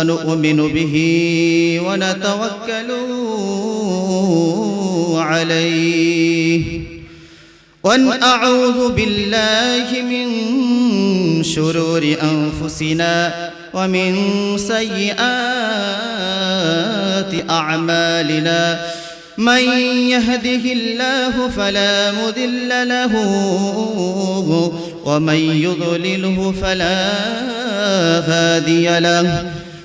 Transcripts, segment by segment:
ونؤمن به ونتوكل عليه. ونعوذ بالله من شرور أنفسنا ومن سيئات أعمالنا. من يهده الله فلا مذل له ومن يضلله فلا هادي له.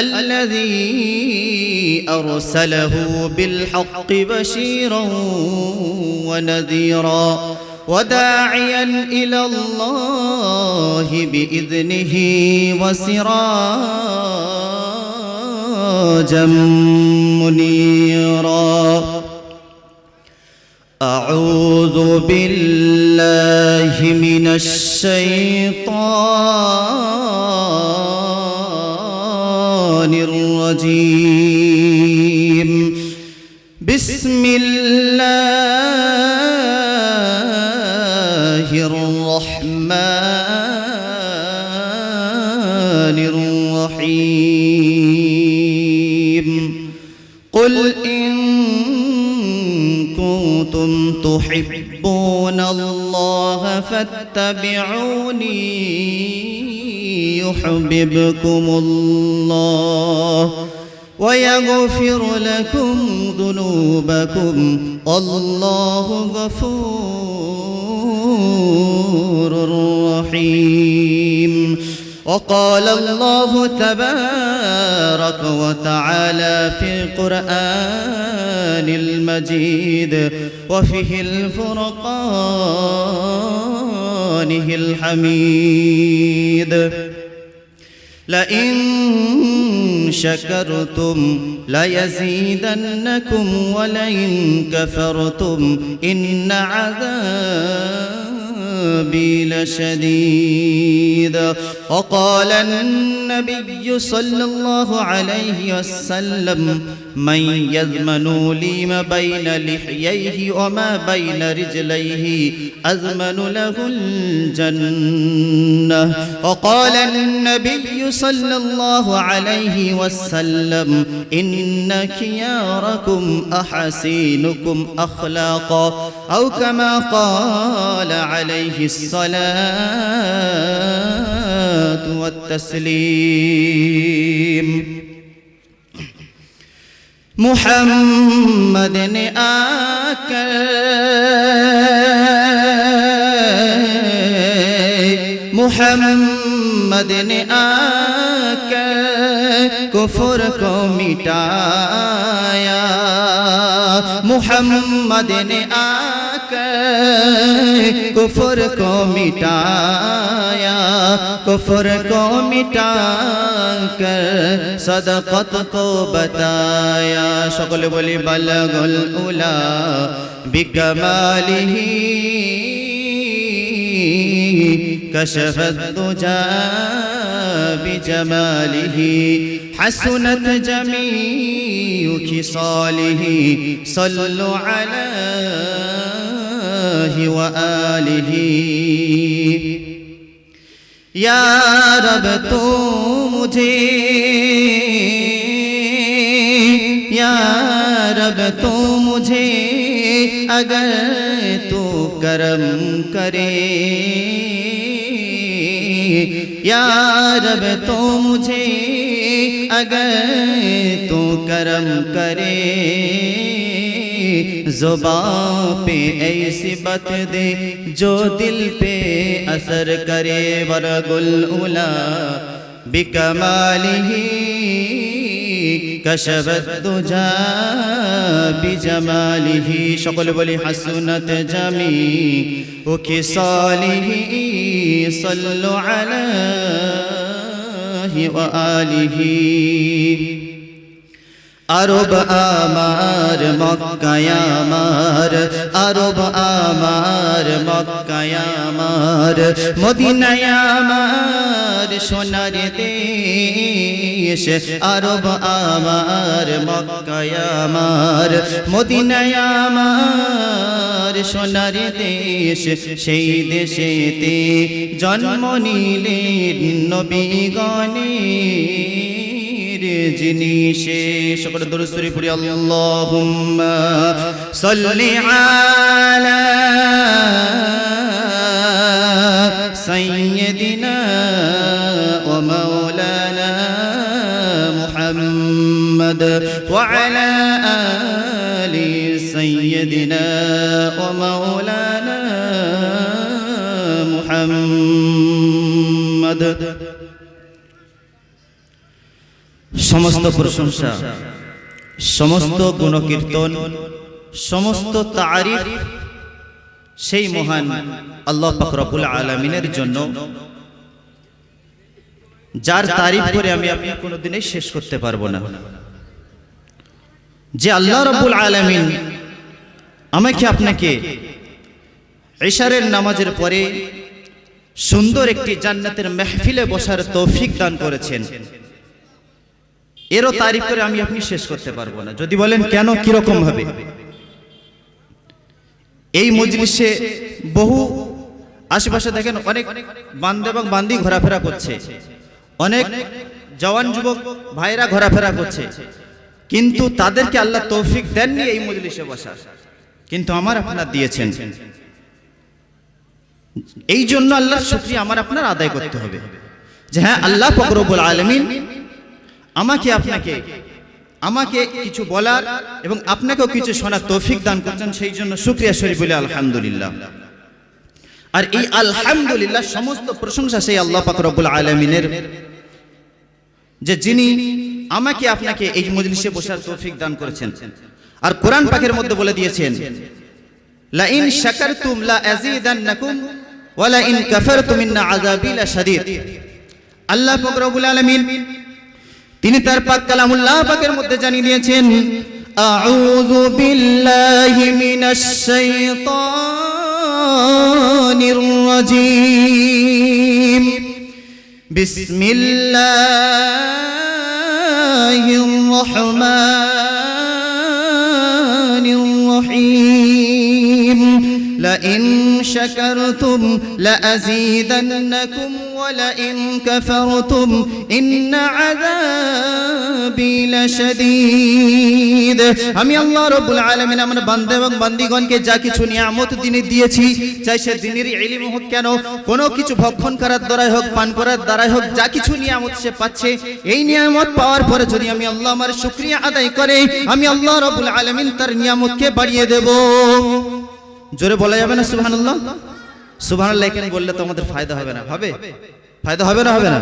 الذي أرسله بالحق بشيرا ونذيرا وداعيا إلى الله بإذنه وسراجا منيرا. أعوذ بالله من الشيطان الرجيم بسم الله تحبون الله فاتبعوني يحببكم الله ويغفر لكم ذنوبكم الله غفور رحيم وقال الله تبارك وتعالى في القرآن المجيد وفيه الفرقانه الحميد. لئن شكرتم ليزيدنكم ولئن كفرتم إن عذابي لشديد. وقال النبي صلى الله عليه وسلم من يزمن لي ما بين لحييه وما بين رجليه أزمن له الجنة. وقال النبي صلى الله عليه وسلم إن خياركم أحسينكم أخلاقا أو كما قال عليه الصلاة والتسليم. محمد نے آ کر محمد نے آ کر کفر کو مٹایا محمد نے آ कुफर को मिटाया, कुफर को मिटा कर सदकत को बताया। सकल बोली बल गुल उला बिकमाली कशफत तुझा बिजमाली हसुनत जमी खिसाली सल्लु अला عليه وآله या रब तू मुझे या रब तू मुझे अगर तू करम करे या रब तू मुझे अगर तू करम करे जुबा पे ऐसी बत दे, जो दिल पे असर करे, वरगुल उला। बिकमाली कशबत तुझा बिजमाली शकल बोली हसुनत जमी। उखि साली आल ही वाली ही আরব আমার, মক্কায় আমার, আরব আমার, মক্কায় আমার, মদিনায় আমার, সোনার দেশ, আরব আমার, মক্কায় মদিনায়ামার সোনার দেশ, সেই দেশেতে জন্ম নিলেন নবীগণের যিনি সে সকলে দরুস্তরি পড়ি আল্লাহুম্মা সাল্লি আলা সাইয়্যিদিনা ওয়া মাওলানা মুহাম্মদ ওয়া আলা আলি সাইয়্যিদিনা ওয়া মাওলানা মুহাম্মদ সমস্ত প্রশংসা সমস্ত গুণকীর্তন সমস্ত তারিফ সেই মহান আল্লাহ পাকরবুল আলমিনের জন্য যার তারিফ করে আমি আপনি কোনোদিনই শেষ করতে পারব না। যে আল্লাহ রবুল আলমিন আমাকে আপনাকে ইশারের নামাজের পরে সুন্দর একটি জান্নাতের মেহফিলে বসার তৌফিক দান করেছেন। এরও তারিফ করে আমি আপনি শেষ করতে পারব না। যদি বলেন কেন, কীরকম ভাবে এই মজলিসে বহু আশেপাশে দেখেন অনেক বান্দে এবং বান্দি ঘোরাফেরা করছে। অনেক জওয়ান যুবক ভাইরা ঘোরাফেরা করছে। কিন্তু তাদেরকে আল্লাহ তৌফিক দেননি এই মজলিসে বসা কিন্তু আমার আপনার দিয়েছেন। এই জন্য আল্লাহর শুক্রিয়া আমার আপনার আদায় করতে হবে। যে হ্যাঁ আল্লাহ ফকরবুল আলমিন আমাকে আপনাকে, আমাকে কিছু বলার এবং আপনাকেও কিছু শোনার তৌফিক দান করছেন, সেই জন্য শুক্রিয়া শরীফ বলে আলহামদুলিল্লাহ। আর এই আলহামদুলিল্লাহ সমস্ত প্রশংসা সেই আল্লাহ পাক রব্বুল আলমিনের, যে যিনি আমাকে আপনাকে এই মজলিসে বসার তৌফিক দান করেছেন। আর কোরআন পাকের মধ্যে বলে দিয়েছেন লা ইন শাকারতুম লা আযীদান্নাকুম ওয়া লা ইন কাফারতুম ইন্না আযাবি লাশাদীদ আল্লাহ পাক রব্বুল আলামিন তিনি তার পাক কালামুল্লাহ পাকের মধ্যে জানিয়ে দিয়েছেন, আউযু বিল্লাহি মিনাশ শাইতানির রাজীম। বিসমিল্লাহির রহমানির রহিম। لئن شكرتم لأزيدنكم ولئن كفرتم إن عذابي لشديد আমি আল্লাহ রব্বুল আলামিন আমার বান্দা এবং বান্দিগণকে যা কিছু নিয়ামত দিনে দিয়েছি চাই সে দিনের ইলম হোক কেন কোনো কিছু ভক্ষণ করার দ্বারাই হোক পান করার দ্বারাই হোক যা কিছু নিয়ামত সে পাচ্ছে এই নিয়ামত পাওয়ার পরে যদি আমি আল্লাহ আমার শুকরিয়া আদায় করে আমি আল্লাহ রব্বুল আলামিন তার নিয়ামতকে বাড়িয়ে দেব জোরে বলা যাবে না সুবহানাল্লাহ? সুবহানাল্লাহ এখানে বললে তো আমাদের ফায়দা হবে না। হবে? ফায়দা হবে না হবে না?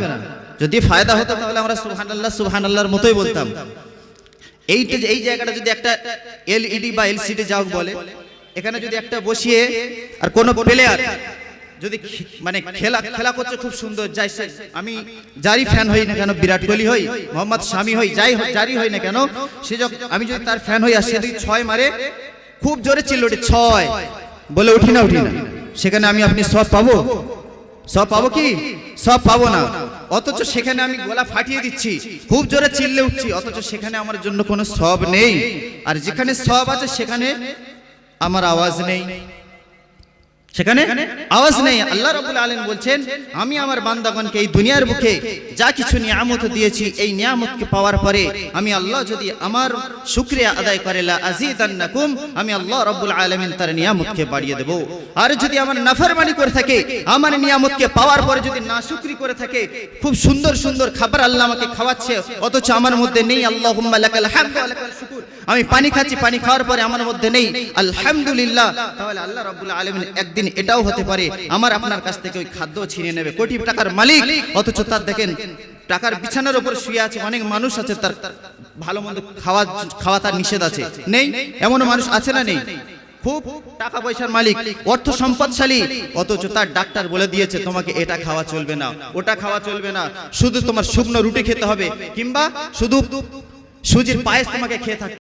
যদি ফায়দা হতো তাহলে আমরা সুবহানাল্লাহ, সুবহানাল্লাহর মতোই বলতাম। এইটা এই জায়গাটা যদি একটা এলইডি বা এলসিডি যাও বলে, এখানে যদি একটা বসিয়ে আর কোনো প্লেয়ার যদি মানে খেলা খেলা করছে খুব সুন্দর, যাই আমি যারই ফ্যান হই না কেন? বিরাট কোহলি হই, মোহাম্মদ শামি হই, যাই যারই হই না কেন? সে যখন আমি যদি তার ফ্যান হই আর সে যদি ছয় মারে, খুব জোরে চিল্ল ওঠে ছয়। বলে উঠি না উঠি না। সেখানে আমি আপনি সব পাবো? সব পাবো কি? সব পাবো না। অথচ সেখানে আমি গলা ফাটিয়ে দিচ্ছি। খুব জোরে চিল্লে উঠছি। অথচ সেখানে আমার জন্য কোনো সব নেই। আর যেখানে সব আছে, সেখানে আমার আওয়াজ নেই। সেখানে আওয়াজ নেই। আল্লাহ রাব্বুল আলামিন বলছেন আমি আমার বান্দাগণকে এই দুনিয়ার বুকে যা কিছু নিয়ামত দিয়েছি এই নিয়ামতকে পাওয়ার পরে আমি আল্লাহ যদি আমার শুকরিয়া আদায় করে লা আযীদান্নাকুম আমি আল্লাহ রাব্বুল আলামিন তার নিয়ামতকে বাড়িয়ে দেব। আর যদি আমার নাফরমানি করে থাকে আমার নিয়ামতকে পাওয়ার পরে যদি নাশুকরি করে থাকে খুব সুন্দর সুন্দর খাবার আল্লাহ আমাকে খাওয়াচ্ছে অথচ আমার মধ্যে নেই আল্লাহ শুকুর। আমি পানি খাচ্ছি পানি খাওয়ার পরে আমার মধ্যে নেই আলহামদুলিল্লাহ। তাহলে আল্লাহ রাব্বুল আলামিন একদিন এটাও হতে পারে, আমার আপনার কাছ থেকে ওই খাদ্য ছিনিয়ে নেবে। কোটি টাকার মালিক, অথচ তার দেখেন, টাকার বিছানার উপর শুয়ে আছে, অনেক মানুষ আছে, তার ভালো মন্দ খাওয়া খাওয়া তার নিষেধ আছে। নেই? এমন মানুষ আছে না নেই? খুব টাকা পয়সার মালিক, অর্থ সম্পদশালী, অথচ তার ডাক্তার বলে দিয়েছে, তোমাকে এটা খাওয়া চলবে না, ওটা খাওয়া চলবে না। শুধু তোমার শুকনো রুটি খেতে হবে, কিংবা শুধু সুজির পায়েস তোমাকে খেয়ে থাকতে